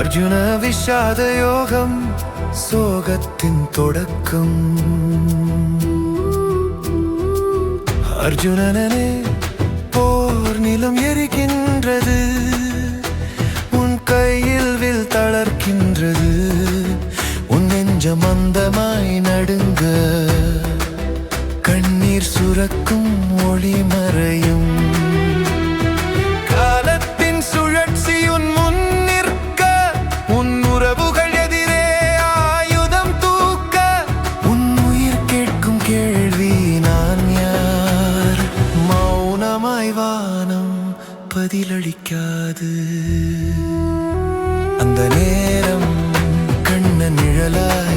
அர்ஜுன விஷாத யோகம் சோகத்தின் தொடக்கம். அர்ஜுனனே போர் நிலம் எரிக்கின்றது. உன் கையில் வில் தளர்க்கின்றது. உன் நெஞ்சம் மந்தமாய் நடுங்க. கண்ணீர் சுரக்கும் ஒளி பதிலளிக்காது. அந்த நேரம் கண்ண நிழலா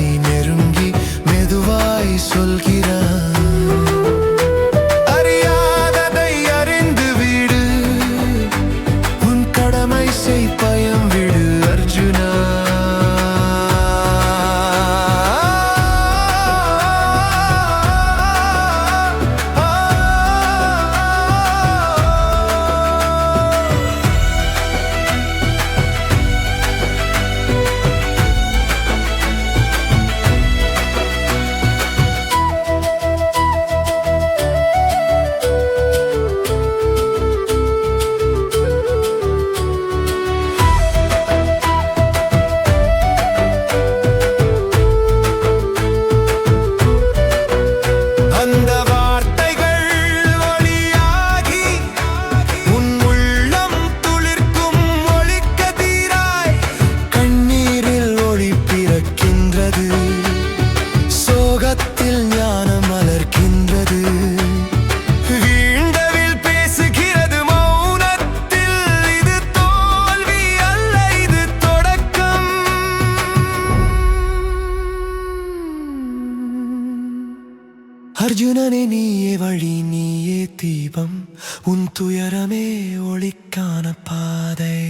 உள்ளத்தில் ஞானம் மலர்கின்றது. வீண்டவில் பேசுகிறது மௌனத்தில். இது தோல்வி அல்ல இது தொடக்கம். அர்ஜுனனே நீயே வழி நீயே தீபம். உன் துயரமே ஒளிக்கான பாதை.